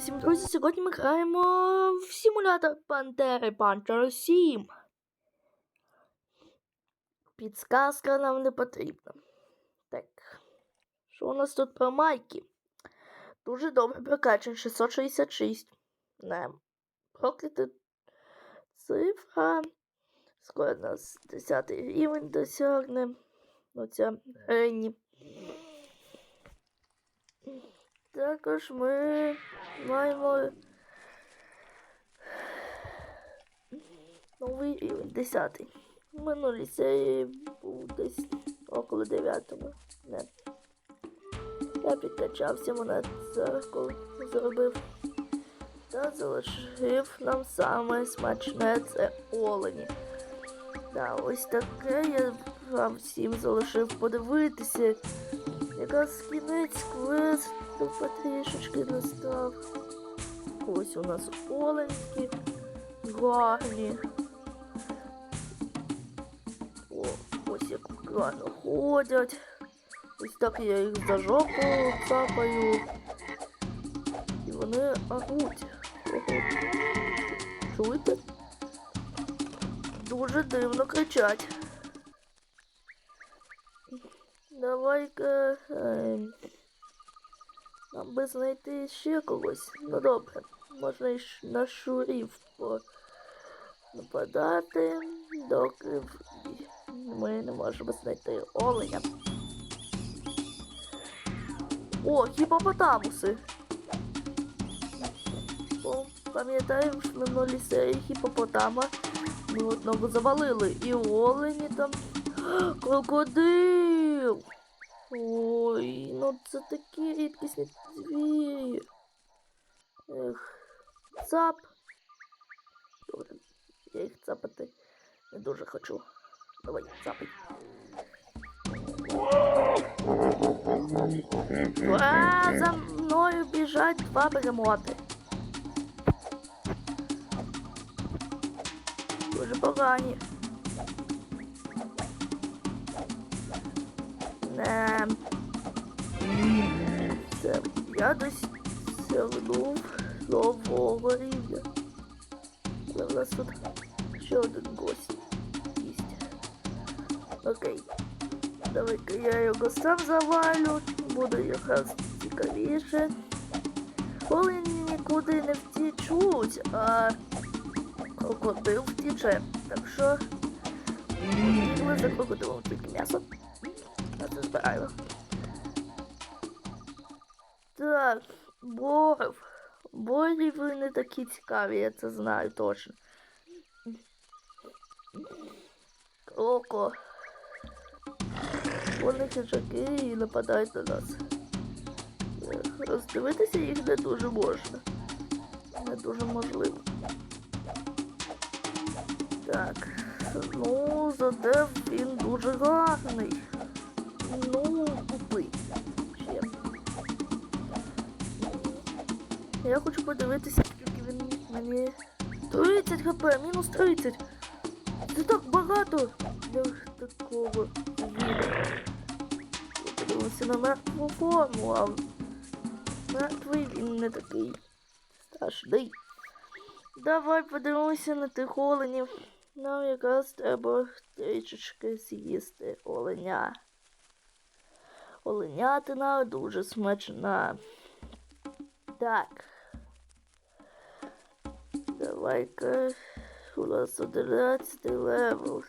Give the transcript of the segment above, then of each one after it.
всім друзі. Сьогодні ми граємо в симулятор Пантери Панчер 7. Підсказка нам не потрібна. Так. Що у нас тут про майки? Дуже добре прокачан 666. Не. Проклята цифра. Скоро нас 10 рівень досягне. Оця Ренні. Також ми маємо новий рівень 10. В минулій серії був десь около 9. Не. Я підкачався монет зеркало зробив. Та залишив нам саме смачне це олені. Да, ось таке я вам всім залишив подивитися. Якраз кінець квесту потрішечки настав. Ось у нас оленькі, гарні. О, ось як гарно ходять. Ось так я їх за жопу цапаю. І вони агуть. Чуєте? Дуже дивно кричать. Давай-ка. Нам би знайти ще когось. Ну добре. Можна і на шурів нападати, доки ми не можемо знайти оленя. О, гіпопотамуси. Пам'ятаємо, що в минулій серії гіпопотама ми одного завалили. І олені там. Крокодил! Ой, ну це такі рідкісні звірі. Ех, цап. Добре, я їх цапати не дуже хочу. Давай, цапай. А, за мною біжать два бегемоти. Дуже погані. Не. Це я десь сягнув нового рівня. Але в нас тут ще один гость є. Окей. Давай-ка я його сам завалю. Буде якраз цікавіше. Олені нікуди не втічуть, а крокодил втіче. Так що бігли за крокодилом тільки м'ясо. Я це збираю. Так, боров. Борі ви не такі цікаві, я це знаю точно. Кроко. Вони хижаки і нападають на нас. Роздивитися їх не дуже можна. Не дуже можливо. Так. Ну, зате він дуже гарний. Ну, Я хочу подивитися, скільки він мені. 30 хп, мінус 30. Це так багато для такого звіра. Я подивився на мертву форму, а мертвий він не такий страшний. Давай подивимося на тих оленів. Нам якраз треба трішечки з'їсти оленя. Оленятина дуже смачна. Так. Давай-ка у нас 11 левел.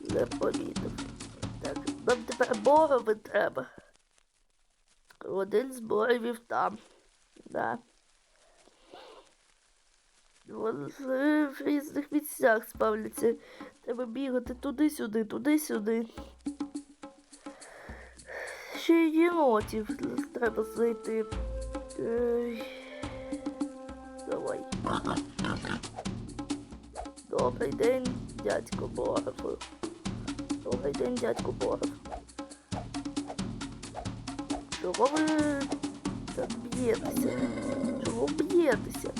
Не помітив. Так, нам тепер борови треба. Один з боровів там. Да. Вони в різних місцях спавляться. Треба бігати туди-сюди, туди-сюди. Ще й єнотів треба знайти. Давай. Добрий день, дядько Боров. Добрий день, дядько Боров. Чого ви так б'єтеся? Чого б'єтеся?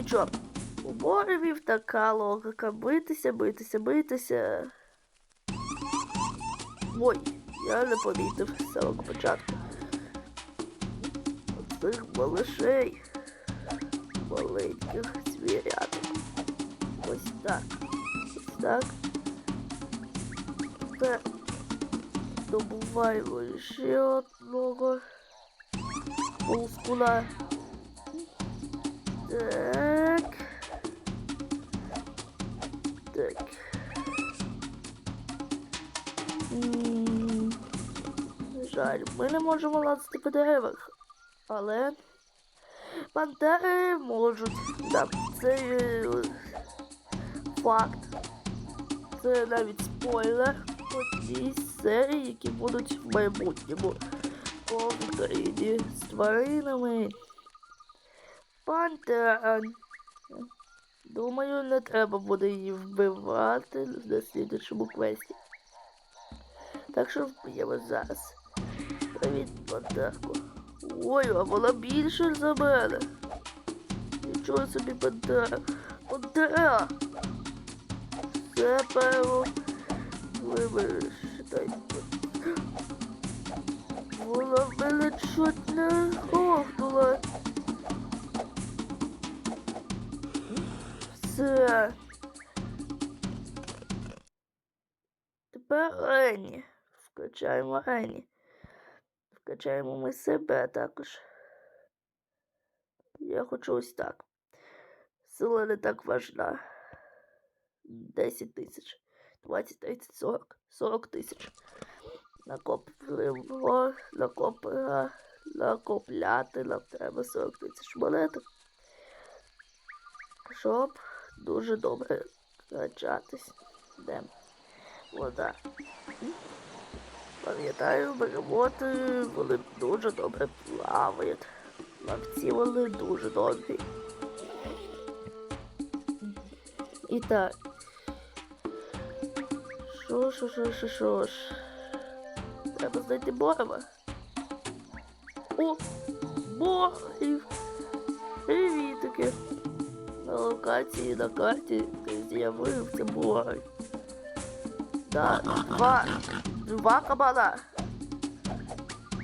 Нічого. У боровів така логіка. Битися, битися, битися. Ой, я не помітив з самого початку. Оцих малышей. Маленьких звіряток. Ось так. Ось так. Тепер добуваємо ще одного. Так. Так. Жаль, ми не можемо лазити по деревах, але пантери можуть. Да, це е, факт. Це навіть спойлер одній з серій, які будуть в майбутньому по Україні з тваринами. Пантера. Думаю, не треба буде її вбивати на слідчому квесті. Так що вб'ємо зараз. Привіт, пантерко. Ой, а вона більше за мене. Нічого собі пантера. Пантера! Все пево. Вибачте. Вона в мене чуть не ховнула. Все. Тепер Рені. Вкачаємо Рені. Вкачаємо ми себе також. Я хочу ось так. Сила не так важна. 10 тисяч. 20, 30, 40. 40 тисяч. Накопливо, накопля, накопляти нам треба 40 тисяч монеток. Щоб дуже добре качатись. Де? Вода. Пам'ятаю, бегемоти, вони дуже добре плавають. Лавці вони дуже добрі. І так. Що ж. Треба знайти Борова. О! Борів! Привітики! На локації на карті з'явився Борів. Так, два. Два кабана.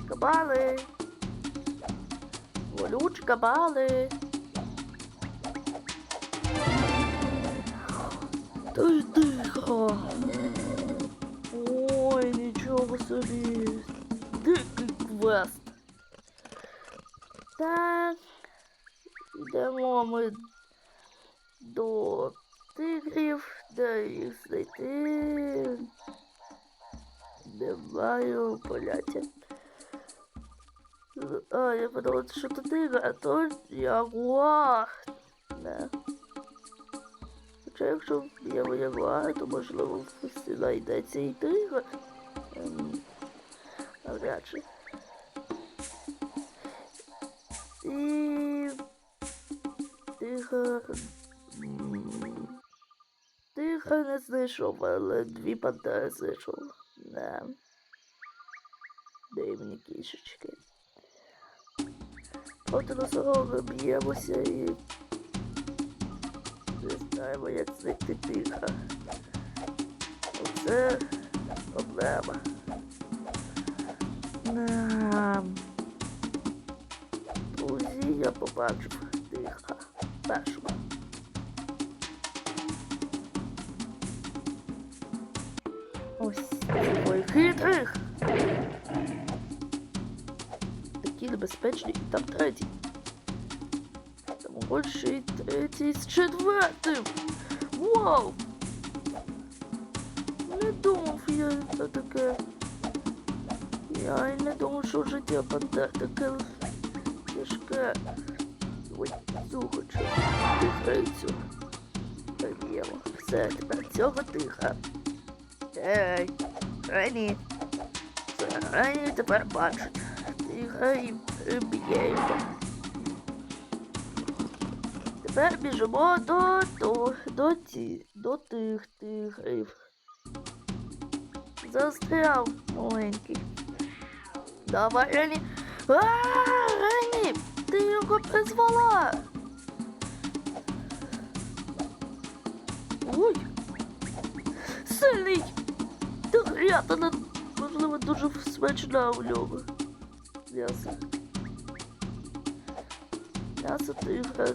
Кабали. Волючі кабали. Та й тихо. Ой, нічого собі. Дикий квест. Так. Йдемо ми до тигрів, де їх знайти. Не маю. А, я подумала, що то тигр, а то ягуар. Не. Хоча якщо є ягуар, то можливо знайдеться і тигр. Ем, навряд чи. І тигр. м, не знайшов, але дві пантери знайшов. Не. Дивні кішечки. Проти носорога б'ємося і не знаємо, як знайти тигра. Оце проблема. Друзі, я побачив тигра. Першого. Хитрих. Такі небезпечні і там третій. Там ще й третій з четвертим. Вау! Не думав я про таке. Я не думав, що життя пантер таке тяжке. Ой, цю хочу. Тихрицю. Поб'ємо. Все, тепер цього тиха. Ей, Це Рені тепер бачить. Тиха і б'є його. Тепер біжимо до, до, до, ті, до тих тигрів. Застряв маленький. Давай, Рені. А, Рені, ти його призвала. Ой! Сильний! Тигрятина, можливо, дуже смачна у ньому. М'ясо. М'ясо тигра,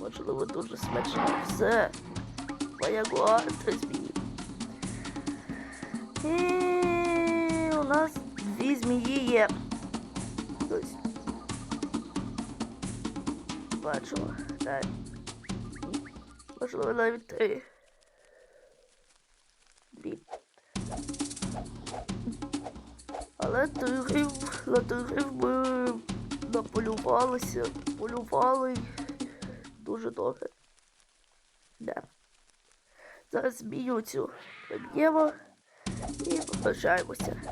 можливо, дуже смачне. Все. Моя гордость змії. І у нас дві змії є. Бачимо. Так. Можливо, навіть три. Але тигрів, на тигрів ми наполювалися, полювали дуже добре. Да. Зараз змію цю приб'ємо і попрощаємося.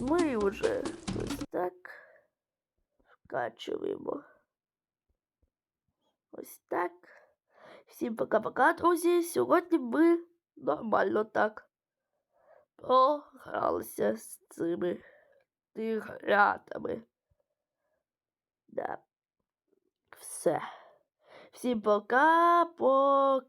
Ми вже ось так вкачуємо. Ось так. Всім пока-пока, друзі. Сьогодні ми нормально так програлися з цими тигрятами. Да. Все. Всім пока-пока.